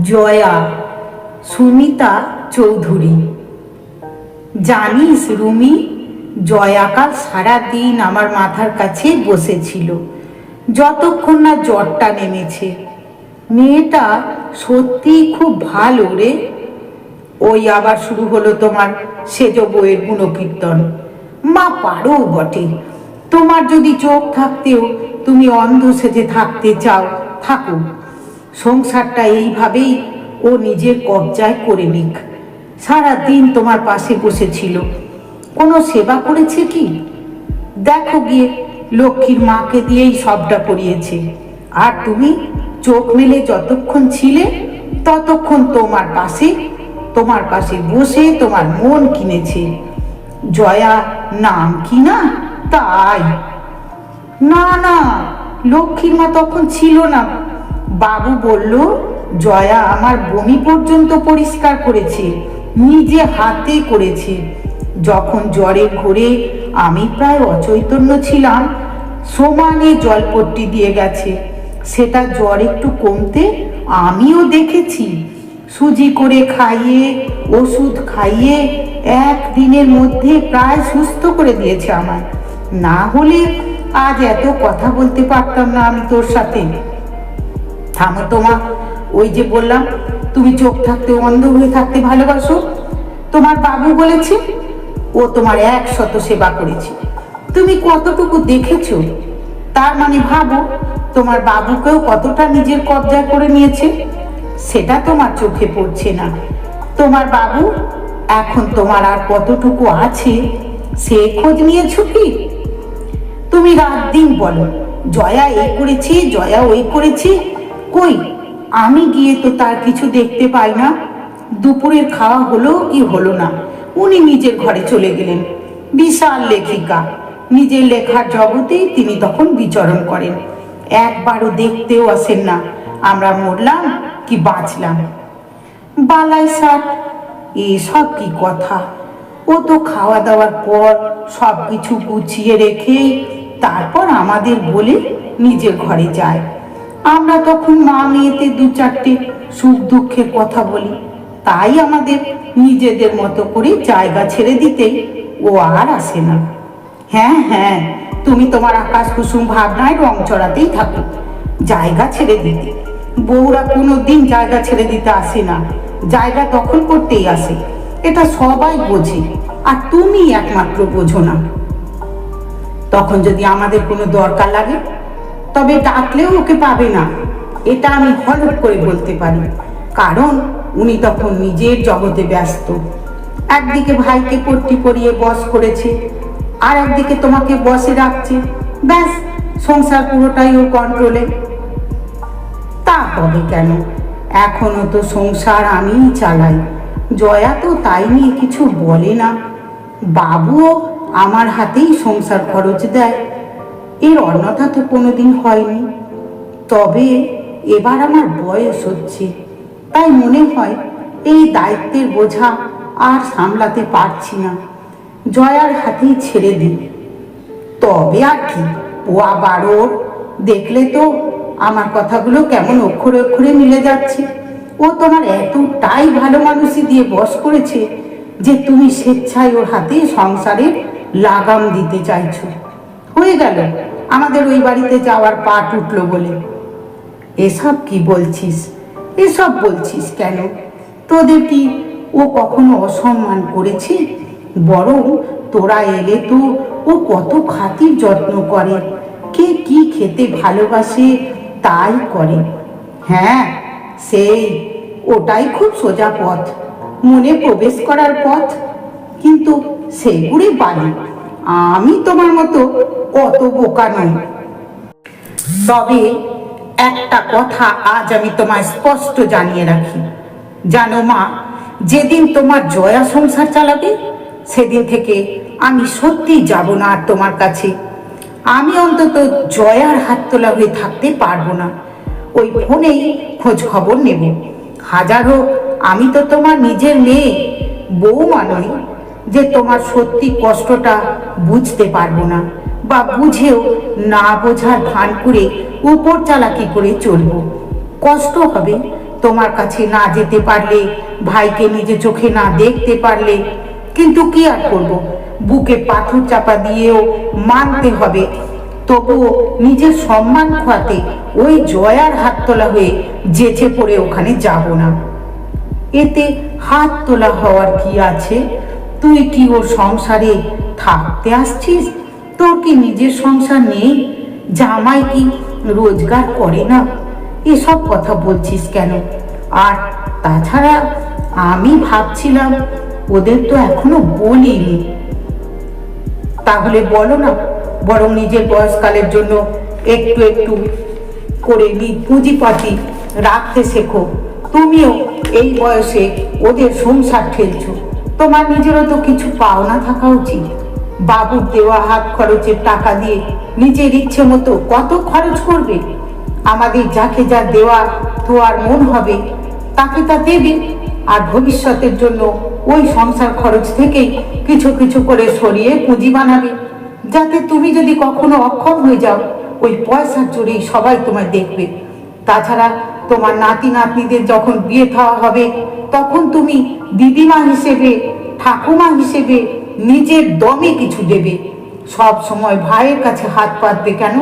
জয়া সুমিতা চৌধুরী। জানিস রুমি, জয়াকাল সারাদিন আমার মাথার কাছে বসেছিল। যতক্ষণ না জ্বরটা নেমেছে। মেয়েটা সত্যি খুব ভালো রে। ওই আবার শুরু হলো তোমার সেজ বইয়ের গুণকীর্তন। মা পারো বটে। তোমার যদি চোখ থাকতেও তুমি অন্ধ সেজে থাকতে চাও থাকো সংসারটা এইভাবেই ও নিজের কবজায় করে নিক। সারা দিন তোমার পাশে বসেছিল। কোনো সেবা করেছে কি? দেখো গিয়ে, লক্ষ্মীর মাকে দিয়েই সবটা করিয়েছে। আর তুমি চোখ মেলে যতক্ষণ ছিলে, ততক্ষণ তোমার পাশে তোমার পাশে বসে তোমার মন কিনেছে। জয়া, নাম কি না? তাই। না না, লক্ষ্মীর মা তখন ছিল না। বাবু বলল, জয়া, আমার বমি পর্যন্ত পরিষ্কার করেছে, নিজে হাতে করেছে। যখন জ্বরে ঘোরে আমি প্রায় অচৈতন্য ছিলাম, সমানে জলপট্টি দিয়ে গেছে। সেটা জ্বর একটু কমতে আমিও দেখেছি। সুজি করে খাইয়ে, ওষুধ খাইয়ে একদিনের মধ্যে প্রায় সুস্থ করে দিয়েছে আমার না হলে আজ এত কথা বলতে পারতাম না আমি তোর সাথে। থামো তোমা ওই যে বললাম, তুমি চোখ থাকতে, অন্ধ হয়ে থাকতে ভালোবাসো। তোমার বাবু বলেছে, ও তোমার এক শত সেবা করেছে। তুমি কতটুকু দেখেছ? তার মানে ভাবো, তোমার বাবুকেও কতটা নিজের কবজায় করে নিয়েছে, সেটা তোমার চোখে পড়ছে না। তোমার বাবু, এখন তোমার আর কতটুকু আছে, সে খোঁজ নিয়েছ কি? তুমি রাত দিন বলো, জয়া এই করেছি, জয়া ওই করেছে কই? আমি গিয়ে তো তার কিছু দেখতে পাই না। দুপুরের খাওয়া হলো কি হলো না। উনি নিজের ঘরে চলে গেলেন। বিশাল লেখিকা। নিজের লেখার জগতেই তিনি তখন বিচরণ করেন। একবারও দেখতেও আসেন না। আমরা মরলাম কি বাঁচলাম? বালাই স্যার এসব কি কথা? ও তো খাওয়া দাওয়ার পর সব কিছু গুছিয়ে রেখে তারপর আমাদের বলে নিজের ঘরে যায়। আমরা তখন মা মেয়েতে দু চারটে সুখ দুঃখের কথা বলি। তাই আমাদের নিজেদের মতো করে জায়গা ছেড়ে দিতে ও আর আসে না। হ্যাঁ হ্যাঁ তুমি তোমার আকাশ কুসুম ভাবনায় রং চড়াতেই থাকো। জায়গা ছেড়ে দিতে। বউরা কোনো দিন জায়গা ছেড়ে দিতে আসে না। জায়গা দখল করতেই আসে। এটা সবাই বোঝে, আর তুমি একমাত্র বোঝো না। তখন যদি আমাদের কোনো দরকার লাগে তবে ডাকলেও ওকে পাবে না। এটা আমি হলফ করে বলতে পারি। কারণ উনি তখন নিজের জগতে ব্যস্ত। একদিকে ভাইকে পট্টি পরিয়ে বস করেছে, আর একদিকে তোমাকে বসে রাখছে। ব্যাস, সংসার পুরোটাই ওর কন্ট্রোলে তা হবে কেন? এখনও তো সংসার আমিই চালাই। জয়া তো তাই নিয়ে কিছু বলে না। বাবুও আমার হাতেই সংসার খরচ দেয়। এর অন্যথা তো কোনোদিন হয়নি। তবে এবার আমার বয়স হচ্ছে, তাই মনে হয় এই দায়িত্বের বোঝা আর সামলাতে পারছি না। জয়ার হাতেই ছেড়ে দিই। তবে আর কি, পোয়া বারোর দেখলে তো আমার কথাগুলো কেমন অক্ষরে অক্ষরে মিলে যাচ্ছে। ও তোমার এতটাই ভালো মানুষই দিয়ে বস করেছে যে তুমি স্বেচ্ছায় ওর হাতে সংসারের লাগাম দিতে চাইছো। হয়ে গেল। আমাদের ওই বাড়িতে যাওয়ার পাট উঠল বলে। এসব কি বলছিস? এসব বলছিস কেন? তোদের কি ও কখনো অসম্মান করেছে? বরং তোরা এলে তো ও কত খাতির যত্ন করে। কে কি খেতে ভালোবাসে তাই করে। হ্যাঁ সেই, ওটাই খুব সোজা পথ। মনে প্রবেশ করার পথ। কিন্তু সেগুলি বালি আমি তোমার মতো কত বোকা নই। তবে একটা কথা আজ আমি তোমায় স্পষ্ট জানিয়ে রাখি। জানো মা, যেদিন তোমার জয়া সংসার চালাবে, সেদিন থেকে আমি সত্যি যাব না আর তোমার কাছে। আমি অন্তত জয়ার হাত তোলা হয়ে থাকতে পারব না। ওই ফোনেই খোঁজ খবর নেব। হাজার হোক, আমি তো তোমার নিজের মেয়ে বউমা নই। যে তোমার সত্যি কষ্টটা বুঝতে পারব না, বা বুঝেও না বোঝার ভান করে উপর চালাকি করে চলবো? কষ্ট হবে তোমার কাছে না যেতে পারলে, ভাইকে নিজে চোখে না দেখতে পারলে, কিন্তু কি আর করব? বুকে পাথর চাপা দিয়েও মানতে হবে, তবুও নিজের সম্মান খোয়াতে ওই জয়ার হাত তোলা হয়ে যেচে পড়ে ওখানে যাব না। এতে হাত তোলা হওয়ার কি আছে? তুই কি ওর সংসারে থাকতে আসছিস? তোর কি নিজের সংসার নেই? জামাই কি রোজগার করে না? এসব কথা বলছিস কেন? আর তাছাড়া আমি ভাবছিলাম ওদের তো এখনও বলিনি তাহলে বলো না, বরং নিজের বয়সকালের জন্য একটু একটু করে পুঁজিপাতি রাখতে শেখো। তুমিও এই বয়সে ওদের সংসার ঠেলছো তোমার নিজেরও তো কিছু পাওনা থাকা উচিত। বাবুর দেওয়া হাত খরচের টাকা দিয়ে নিজের ইচ্ছে মতো কত খরচ করবে? আমাদের যাকে যা দেওয়া তো আর মন হবে, তাকে তা দেবে। আর ভবিষ্যতের জন্য ওই সংসার খরচ থেকেই কিছু কিছু করে সরিয়ে পুঁজি বানাবে। যাতে তুমি যদি কখনো অক্ষম হয়ে যাও, ওই পয়সার জোরেই সবাই তোমায় দেখবে। তাছাড়া তোমার নাতি নাতনিদের যখন বিয়ে থাওয়া হবে, তখন তুমি দিদিমা হিসেবে, ঠাকুমা হিসেবে নিজের দমে কিছু দেবে। সব সময় ভাইয়ের কাছে হাত পাতবে কেন?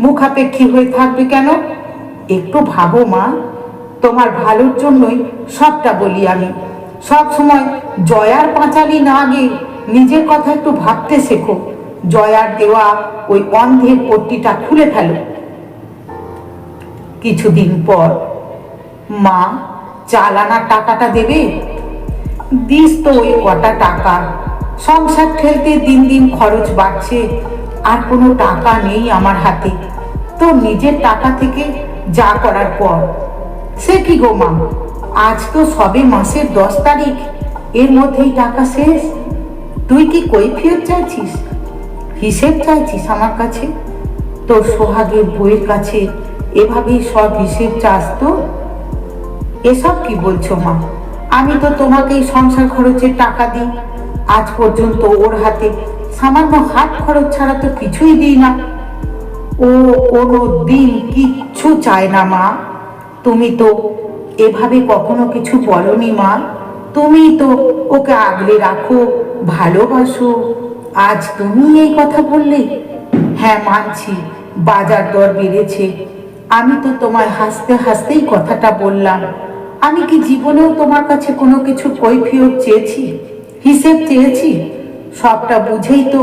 মুখাপেক্ষী হয়ে থাকবে কেন? একটু ভাবো মা, তোমার ভালোর জন্যই সবটা বলি আমি। সব সময় জয়ার পাঁচালি না গিয়ে নিজের কথা একটু ভাবতে শেখো। জয়ার দেওয়া ওই অন্ধের পট্টিটা খুলে ফেলো। কিছুদিন পর। মা চালানার টাকাটা দেবে? দিস তো ওই কটা টাকা। সংসার ঠেলতে দিন দিন খরচ বাড়ছে, আর কোনো টাকা নেই আমার হাতে। তো নিজের টাকা থেকে যা করার পর। সে কি গো মা? আজ তো সবে মাসের দশ তারিখ। এর মধ্যেই টাকা শেষ। তুই কি কৈফিয়ত চাইছিস? হিসেব চাইছিস আমার কাছে? তোর সোহাগের বইয়ের কাছে এভাবেই সব হিসেব চাস তো? এসব কি বলছো মা? আমি তো তোমাকেই সংসার খরচের টাকা দিই। আজ পর্যন্ত ওর হাতে সামান্য হাত খরচ ছাড়া তো কিছুই দিই না। ও কোনো দিন কিচ্ছু চায় না মা। তুমি তো এভাবে কখনো কিছু বলনি মা। তুমি তো ওকে আগলে রাখো, ভালোবাসো। আজ তুমি এই কথা বললে? হ্যাঁ মানছি। বাজার দর বেড়েছে। আমি তো তোমায় হাসতে হাসতেই কথাটা বললাম। আমি কি জীবনেও তোমার কাছে কোনো কিছু কৈফিয়ত চেয়েছি? হিসেব চেয়েছি? সবটা বুঝেই তো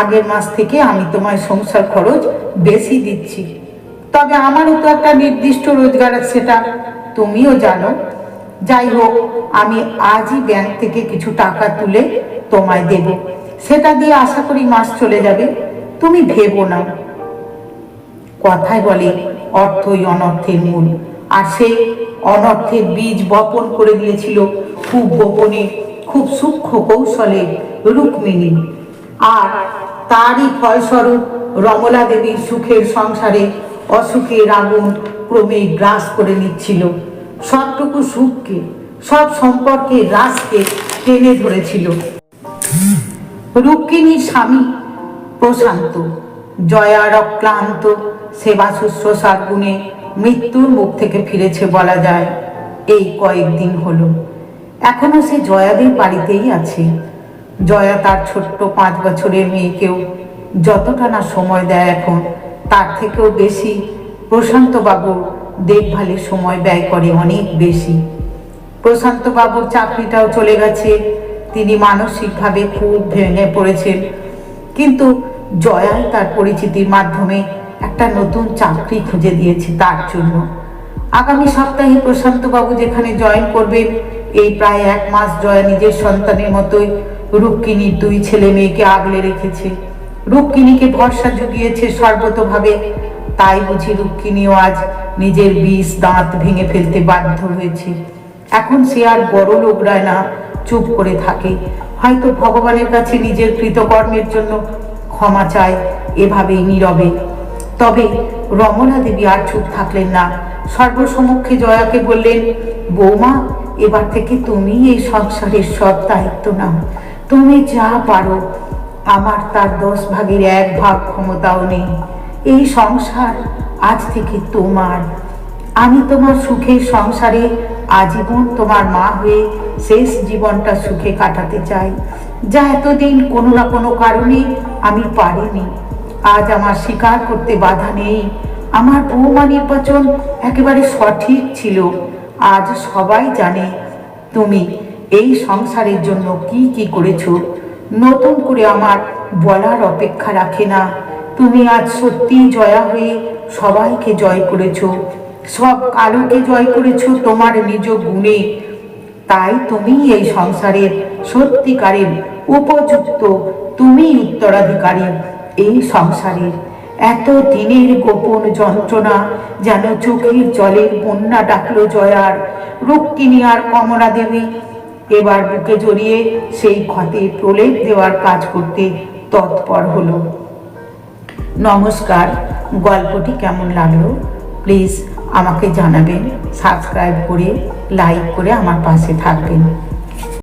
আগের মাস থেকে আমি তোমায় সংসার খরচ বেশি দিচ্ছি। তবে আমারও তো একটা নির্দিষ্ট রোজগার আছে, সেটা তুমিও জানো। যাই হোক, আমি আজই ব্যাংক থেকে কিছু টাকা তুলে তোমায় দেব। সেটা দিয়ে আশা করি মাস চলে যাবে। তুমি ভেবো না। কথায় বলে, অর্থই অনর্থের মূল। আর সেই অনর্থের বীজ বপন করে দিয়েছিল খুব গোপনে, খুব সূক্ষ্ম কৌশলে রুক্মিণী। আর তারই ফলস্বরূপ রমলা দেবীর সুখের সংসারে অসুখের আগুন ক্রমে গ্রাস করে নিচ্ছিল। সবটুকু সুখকে, সব সম্পর্কে রাসকে টেনে ধরেছিল। রুক্মিণীর স্বামী প্রশান্ত, জয়ার অক্লান্ত সেবা শুশ্রূষার গুণে মৃত্যুর মুখ থেকে ফিরেছে বলা যায়। এই কয়েকদিন হলো। এখনও সে জয়াদের বাড়িতেই আছে। জয়া তার ছোট্ট পাঁচ বছরের মেয়েকেও যতটা না সময় দেয় এখন, তার থেকেও বেশি প্রশান্ত বাবুর দেখভালের সময় ব্যয় করে অনেক বেশি। প্রশান্ত বাবুর চাকরিটাও চলে গেছে। তিনি মানসিকভাবে খুব ভেঙে পড়েছেন। কিন্তু জয়াই তার পরিচিতির মাধ্যমে একটা নতুন চাকরি খুঁজে দিয়েছে তার জন্য। আগামী সপ্তাহে প্রশান্ত বাবু যেখানে জয়েন করবেন, এই প্রায় এক মাস জয়া নিজের সন্তানের মতোই রুক্মিণীর দুই ছেলে মেয়েকে আগলে রেখেছে। রুক্মিণীকে ভরসা জুগিয়েছে সর্বতভাবে। তাই বুঝি রুক্মিণীও আজ নিজের বিষ দাঁত ভেঙে ফেলতে বাধ্য হয়েছে। এখন সে আর বড় লোকরায় না, চুপ করে থাকে। হয়তো ভগবানের কাছে নিজের কৃতকর্মের জন্য ক্ষমা চায়, এভাবেই নীরবে তবে রমনা দেবী আর চুপ থাকলেন না। সর্বসমক্ষে জয়াকে বললেন, বৌমা, এবার থেকে তুমি এই সংসারের সব দায়িত্ব নাও। তুমি যা পারো, আমার তার দশ ভাগের এক ভাগ ক্ষমতাও নেই। এই সংসার আজ থেকে তোমার। আমি তোমার সুখের সংসারে আজীবন তোমার মা হয়ে শেষ জীবনটা সুখে কাটাতে চাই। যা এতদিন কোনো না কোনো কারণে আমি পারিনি। আজ আমার স্বীকার করতে বাধা নেই। আমার বৌমা নির্বাচন একেবারে সঠিক ছিল। আজ সবাই জানে তুমি এই সংসারের জন্য কি কি করেছ। নতুন করে আমার বলার অপেক্ষা রাখে না। তুমি আজ সত্যি জয়া হয়ে সবাইকে জয় করেছ। সব কালোকে জয় করেছ তোমার নিজ গুণে। তাই তুমি এই সংসারের সত্যিকারের উপযুক্ত, তুমি উত্তরাধিকারী। এই সংসারের এত দিনের গোপন যন্ত্রণা যেন চোখের জলের বন্যা ডাকলো জয়ার। রুক্মিণী আর কমলা দেবী। এবার বুকে জড়িয়ে সেই ক্ষতে প্রলেপ দেওয়ার কাজ করতে তৎপর হলো। নমস্কার, গল্পটি কেমন লাগল? প্লিজ আমাকে জানাবেন, সাবস্ক্রাইব করে, লাইক করে আমার পাশে থাকবেন।